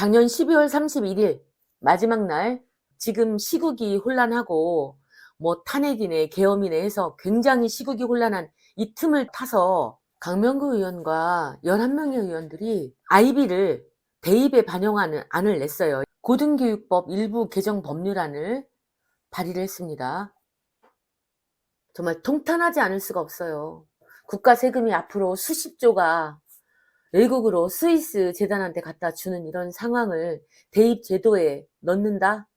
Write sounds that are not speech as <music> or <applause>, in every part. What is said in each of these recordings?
작년 12월 31일 마지막 날 지금 시국이 혼란하고 뭐 탄핵이네 계엄이네 해서 굉장히 시국이 혼란한 이 틈을 타서 강명구 의원과 11명의 의원들이 아이비를 대입에 반영하는 안을 냈어요. 고등교육법 일부 개정 법률안을 발의를 했습니다. 정말 통탄하지 않을 수가 없어요. 국가 세금이 앞으로 수십조가 외국으로 스위스 재단한테 갖다 주는 이런 상황을 대입 제도에 넣는다?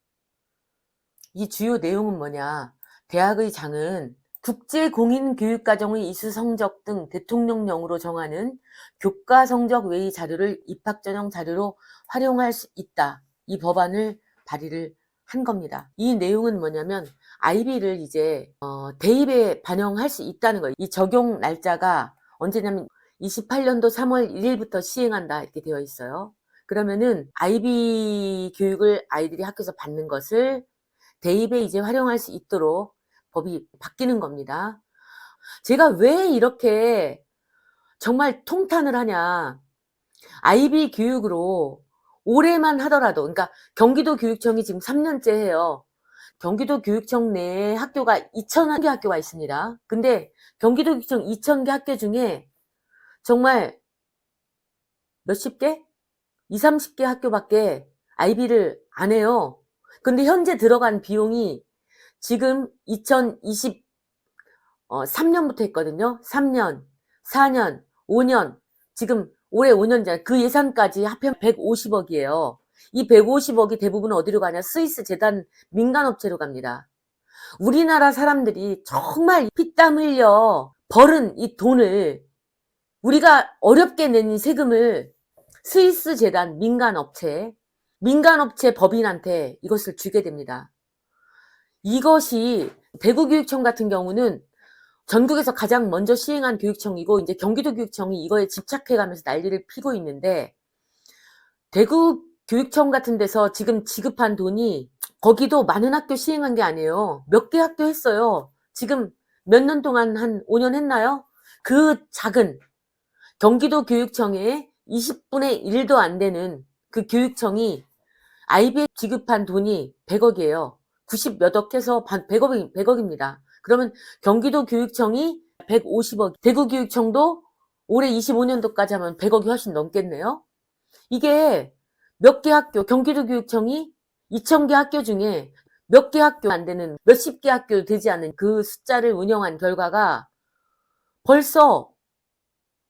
이 주요 내용은 뭐냐? 대학의 장은 국제 공인 교육 과정의 이수 성적 등 대통령령으로 정하는 교과 성적 외의 자료를 입학 전형 자료로 활용할 수 있다. 이 법안을 발의를 한 겁니다. 이 내용은 뭐냐면 아이비를 이제 어, 대입에 반영할 수 있다는 거예요. 이 적용 날짜가 언제냐면 28년도 3월 1일부터 시행한다 이렇게 되어 있어요. 그러면은 아이비 교육을 아이들이 학교에서 받는 것을 대입에 이제 활용할 수 있도록 법이 바뀌는 겁니다. 제가 왜 이렇게 정말 통탄을 하냐. 아이비 교육으로 올해만 하더라도, 그러니까 경기도 교육청이 지금 3년째 해요. 경기도 교육청 내에 학교가 2,000개 학교가 있습니다. 근데 경기도 교육청 2,000개 학교 중에 정말 몇십 개? 2, 30개 학교밖에 아이비를 안 해요. 근데 현재 들어간 비용이 지금 2023년부터 했거든요. 3년, 4년, 5년, 지금 올해 5년째 그 예산까지 합하면 150억이에요. 이 150억이 대부분 어디로 가냐? 스위스 재단 민간업체로 갑니다. 우리나라 사람들이 정말 피땀 흘려 벌은 이 돈을 우리가 어렵게 낸이 세금을 스위스 재단 민간업체, 민간업체 법인한테 이것을 주게 됩니다. 이것이 대구교육청 같은 경우는 전국에서 가장 먼저 시행한 교육청이고 이제 경기도 교육청이 이거에 집착해 가면서 난리를 피고 있는데 대구 교육청 같은 데서 지금 지급한 돈이 거기도 많은 학교 시행한 게 아니에요. 몇 개 학교 했어요. 지금 몇 년 동안 한 5년 했나요? 그 작은 경기도 교육청에 20분의 1도 안 되는 그 교육청이 IB에 지급한 돈이 100억이에요. 90 몇 억 해서 100억, 100억입니다. 그러면 경기도 교육청이 150억, 대구 교육청도 올해 25년도까지 하면 100억이 훨씬 넘겠네요. 이게 몇 개 학교, 경기도 교육청이 2,000개 학교 중에 몇 개 학교 안 되는 몇십 개 학교 되지 않는 그 숫자를 운영한 결과가 벌써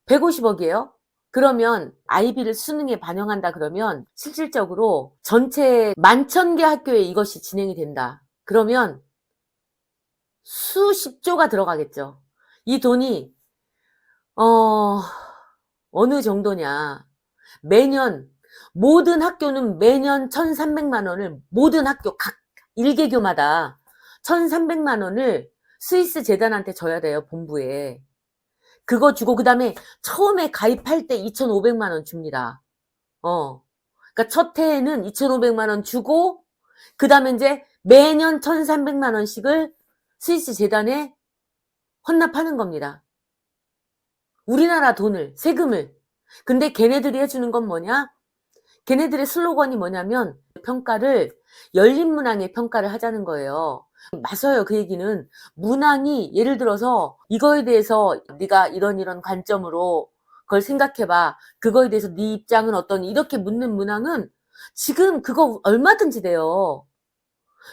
150억이에요. 그러면 아이비를 수능에 반영한다 그러면 실질적으로 전체 만천 개 학교에 이것이 진행이 된다. 그러면 수십조가 들어가겠죠. 이 돈이 어 어느 정도냐. 매년 모든 학교는 매년 1,300만 원을 모든 학교 각 1개교마다 1,300만 원을 스위스 재단한테 줘야 돼요. 본부에. 그거 주고 그 다음에 처음에 가입할 때 2,500만 원 줍니다. 어. 그러니까 첫 해에는 2,500만 원 주고 그 다음에 이제 매년 1,300만 원씩을 스위스 재단에 헌납하는 겁니다. 우리나라 돈을, 세금을. 근데 걔네들이 해주는 건 뭐냐? 걔네들의 슬로건이 뭐냐면 평가를 열린 문항의 평가를 하자는 거예요. 맞아요. 그 얘기는 문항이 예를 들어서 이거에 대해서 네가 이런 이런 관점으로 그걸 생각해봐. 그거에 대해서 네 입장은 어떤 이렇게 묻는 문항은 지금 그거 얼마든지 돼요.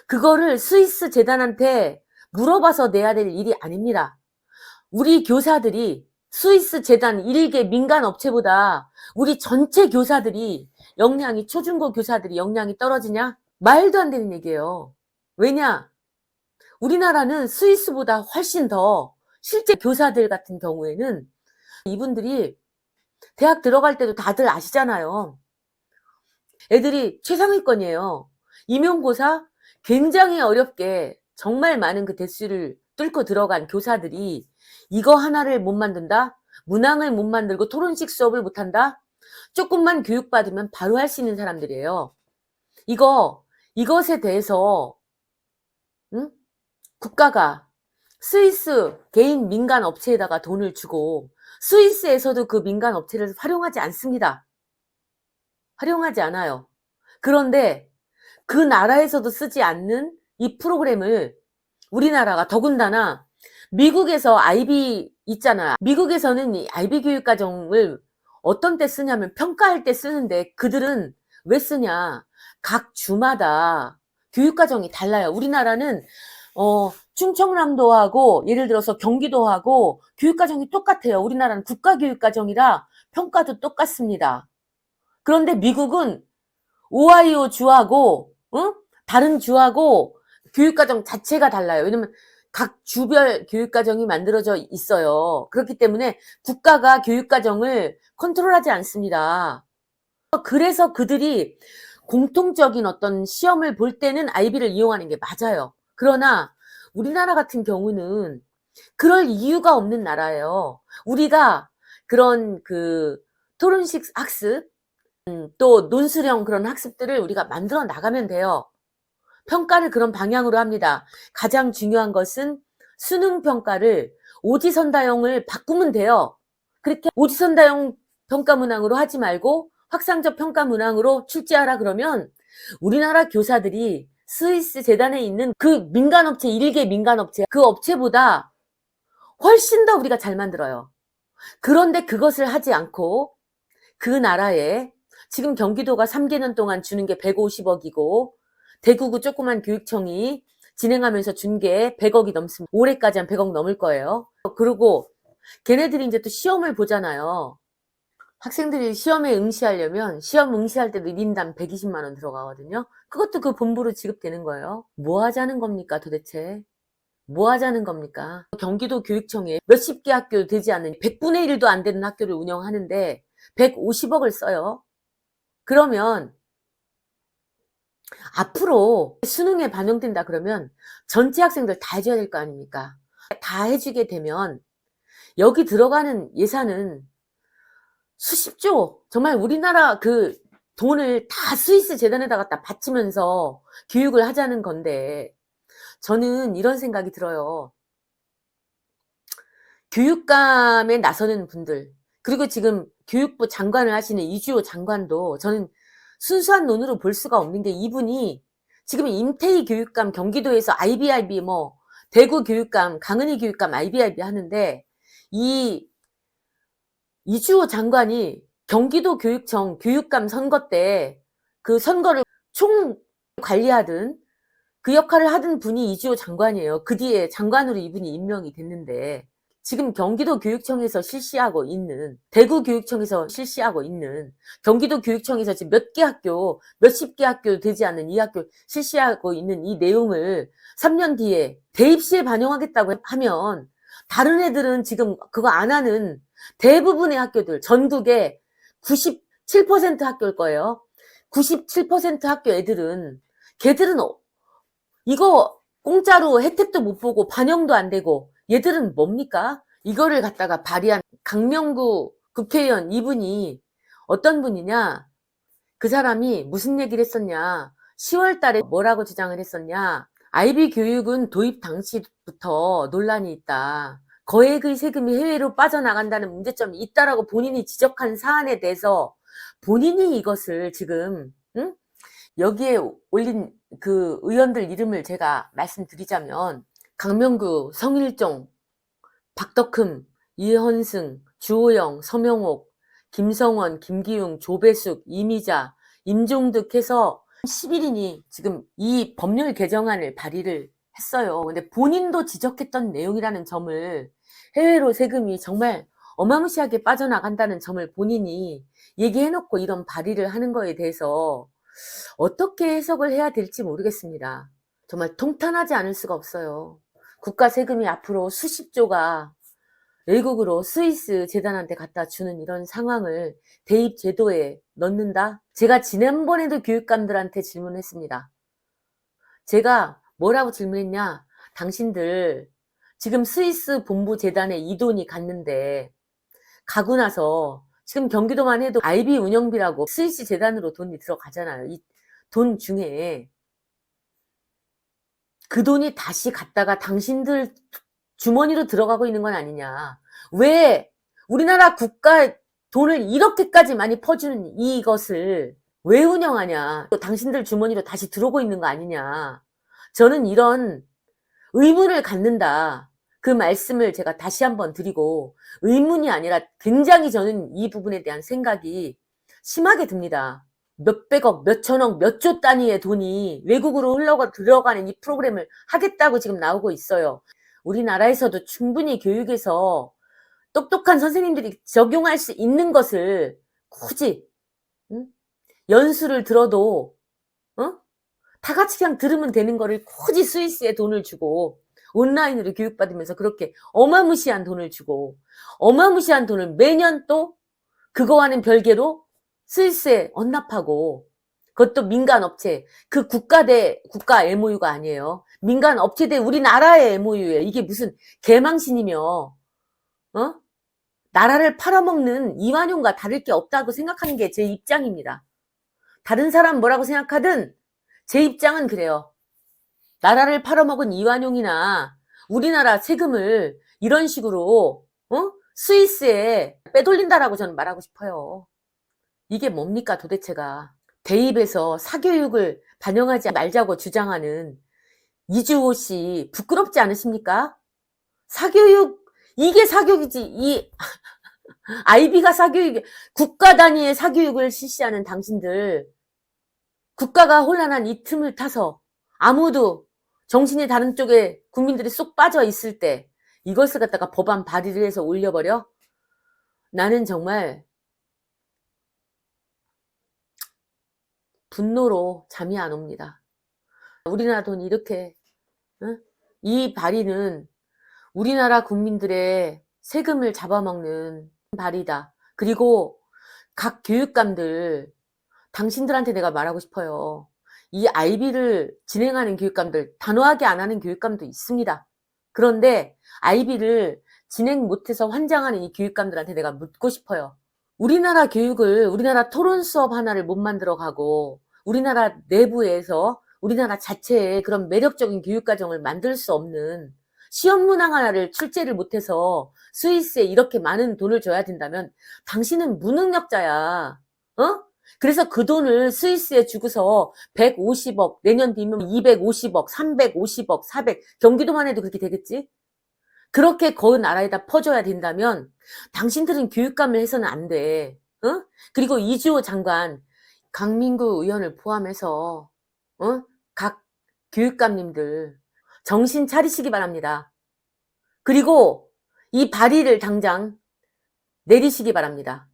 그거를 스위스 재단한테 물어봐서 내야 될 일이 아닙니다. 우리 교사들이 스위스 재단 일개 민간 업체보다 우리 전체 교사들이 역량이 초중고 교사들이 역량이 떨어지냐? 말도 안 되는 얘기예요. 왜냐? 우리나라는 스위스보다 훨씬 더 실제 교사들 같은 경우에는 이분들이 대학 들어갈 때도 다들 아시잖아요. 애들이 최상위권이에요. 임용고사 굉장히 어렵게 정말 많은 그 대수를 뚫고 들어간 교사들이 이거 하나를 못 만든다? 문항을 못 만들고 토론식 수업을 못 한다? 조금만 교육받으면 바로 할 수 있는 사람들이에요. 이거, 이것에 대해서, 응? 국가가 스위스 개인 민간 업체에다가 돈을 주고 스위스에서도 그 민간 업체를 활용하지 않습니다. 활용하지 않아요. 그런데 그 나라에서도 쓰지 않는 이 프로그램을 우리나라가 더군다나 미국에서 IB 있잖아. 미국에서는 이 IB 교육 과정을 어떤 때 쓰냐면 평가할 때 쓰는데 그들은 왜 쓰냐. 각 주마다 교육 과정이 달라요. 우리나라는 어, 충청남도하고 예를 들어서 경기도하고 교육과정이 똑같아요. 우리나라는 국가교육과정이라 평가도 똑같습니다. 그런데 미국은 오하이오 주하고 응? 다른 주하고 교육과정 자체가 달라요. 왜냐면 각 주별 교육과정이 만들어져 있어요. 그렇기 때문에 국가가 교육과정을 컨트롤하지 않습니다. 그래서 그들이 공통적인 어떤 시험을 볼 때는 아이비를 이용하는 게 맞아요. 그러나 우리나라 같은 경우는 그럴 이유가 없는 나라예요. 우리가 그런 그 토론식 학습, 음, 또 논술형 그런 학습들을 우리가 만들어 나가면 돼요. 평가를 그런 방향으로 합니다. 가장 중요한 것은 수능 평가를 오지선다형을 바꾸면 돼요. 그렇게 오지선다형 평가 문항으로 하지 말고 확산적 평가 문항으로 출제하라 그러면 우리나라 교사들이 스위스 재단에 있는 그 민간업체, 일개 민간업체, 그 업체보다 훨씬 더 우리가 잘 만들어요. 그런데 그것을 하지 않고 그 나라에 지금 경기도가 3개년 동안 주는 게 150억이고 대구구 조그만 교육청이 진행하면서 준 게 100억이 넘습니다. 올해까지 한 100억 넘을 거예요. 그리고 걔네들이 이제 또 시험을 보잖아요. 학생들이 시험에 응시하려면 시험 응시할 때도 1인당 120만 원 들어가거든요. 그것도 그 본부로 지급되는 거예요. 뭐 하자는 겁니까 도대체? 뭐 하자는 겁니까? 경기도 교육청에 몇십 개 학교 되지 않는 100분의 1도 안 되는 학교를 운영하는데 150억을 써요. 그러면 앞으로 수능에 반영된다 그러면 전체 학생들 다 해줘야 될 거 아닙니까? 다 해주게 되면 여기 들어가는 예산은 수십조 정말 우리나라 그 돈을 다 스위스 재단에다 갖다 바치면서 교육을 하자는 건데 저는 이런 생각이 들어요. 교육감에 나서는 분들 그리고 지금 교육부 장관을 하시는 이주호 장관도 저는 순수한 논으로 볼 수가 없는 게 이분이 지금 임태희 교육감 경기도에서 IBIB 뭐 대구 교육감 강은희 교육감 IBIB 하는데 이 이주호 장관이 경기도 교육청 교육감 선거 때 그 선거를 총 관리하던 그 역할을 하던 분이 이주호 장관이에요. 그 뒤에 장관으로 이분이 임명이 됐는데 지금 경기도 교육청에서 실시하고 있는 대구 교육청에서 실시하고 있는 경기도 교육청에서 지금 몇 개 학교 몇십 개 학교 되지 않는 이 학교 실시하고 있는 이 내용을 3년 뒤에 대입시에 반영하겠다고 하면 다른 애들은 지금 그거 안 하는 대부분의 학교들 전국에 97% 학교일 거예요. 97% 학교 애들은 걔들은 어- 이거 공짜로 혜택도 못 보고 반영도 안 되고 얘들은 뭡니까? 이거를 갖다가 발의한 강명구 국회의원 이분이 어떤 분이냐? 그 사람이 무슨 얘기를 했었냐? 10월 달에 뭐라고 주장을 했었냐? 아이비 교육은 도입 당시부터 논란이 있다. 거액의 세금이 해외로 빠져나간다는 문제점이 있다라고 본인이 지적한 사안에 대해서 본인이 이것을 지금 응? 여기에 올린 그 의원들 이름을 제가 말씀드리자면 강명구, 성일종, 박덕흠, 이현승, 주호영, 서명옥, 김성원, 김기웅, 조배숙, 이미자, 임종득 해서 11인이 지금 이 법률 개정안을 발의를 했어요. 근데 본인도 지적했던 내용이라는 점을 해외로 세금이 정말 어마무시하게 빠져나간다는 점을 본인이 얘기해놓고 이런 발의를 하는 거에 대해서 어떻게 해석을 해야 될지 모르겠습니다. 정말 통탄하지 않을 수가 없어요. 국가 세금이 앞으로 수십조가 외국으로 스위스 재단한테 갖다 주는 이런 상황을 대입 제도에 넣는다? 제가 지난번에도 교육감들한테 질문했습니다. 제가 뭐라고 질문했냐? 당신들 지금 스위스 본부 재단에 이 돈이 갔는데 가고 나서 지금 경기도만 해도 IB 운영비라고 스위스 재단으로 돈이 들어가잖아요. 이 돈 중에 그 돈이 다시 갔다가 당신들 주머니로 들어가고 있는 건 아니냐. 왜 우리나라 국가 돈을 이렇게까지 많이 퍼주는 이것을 왜 운영하냐? 또 당신들 주머니로 다시 들어오고 있는 거 아니냐? 저는 이런 의문을 갖는다. 그 말씀을 제가 다시 한번 드리고 의문이 아니라 굉장히 저는 이 부분에 대한 생각이 심하게 듭니다. 몇백억, 몇천억, 몇 조 단위의 돈이 외국으로 흘러가 들어가는 이 프로그램을 하겠다고 지금 나오고 있어요. 우리나라에서도 충분히 교육에서 똑똑한 선생님들이 적용할 수 있는 것을 굳이 응? 연수를 들어도 어? 다 같이 그냥 들으면 되는 거를 굳이 스위스에 돈을 주고 온라인으로 교육받으면서 그렇게 어마무시한 돈을 주고 어마무시한 돈을 매년 또 그거와는 별개로 스위스에 언납하고 그것도 민간 업체 그 국가 대 국가 MOU가 아니에요. 민간 업체 대 우리나라의 MOU예요. 이게 무슨 개망신이며 어? 나라를 팔아먹는 이완용과 다를 게 없다고 생각하는 게 제 입장입니다. 다른 사람 뭐라고 생각하든 제 입장은 그래요. 나라를 팔아먹은 이완용이나 우리나라 세금을 이런 식으로 어? 스위스에 빼돌린다라고 저는 말하고 싶어요. 이게 뭡니까 도대체가 대입에서 사교육을 반영하지 말자고 주장하는 이주호 씨 부끄럽지 않으십니까? 사교육 이게 사교육이지 이 <laughs> 아이비가 사교육 국가 단위의 사교육을 실시하는 당신들 국가가 혼란한 이 틈을 타서 아무도 정신이 다른 쪽에 국민들이 쏙 빠져 있을 때 이것을 갖다가 법안 발의를 해서 올려버려? 나는 정말 분노로 잠이 안 옵니다. 우리나라 돈 이렇게 응? 이 발의는 우리나라 국민들의 세금을 잡아먹는 발의다. 그리고 각 교육감들 당신들한테 내가 말하고 싶어요. 이 아이비를 진행하는 교육감들 단호하게 안 하는 교육감도 있습니다. 그런데 아이비를 진행 못해서 환장하는 이 교육감들한테 내가 묻고 싶어요. 우리나라 교육을 우리나라 토론 수업 하나를 못 만들어 가고 우리나라 내부에서 우리나라 자체의 그런 매력적인 교육 과정을 만들 수 없는 시험 문항 하나를 출제를 못해서 스위스에 이렇게 많은 돈을 줘야 된다면 당신은 무능력자야. 어? 그래서 그 돈을 스위스에 주고서 150억, 내년 뒤면 250억, 350억, 400, 경기도만 해도 그렇게 되겠지? 그렇게 그 나라에다 퍼줘야 된다면 당신들은 교육감을 해서는 안 돼. 어? 그리고 이주호 장관, 강민구 의원을 포함해서 어? 각 교육감님들 정신 차리시기 바랍니다. 그리고 이 발의를 당장 내리시기 바랍니다.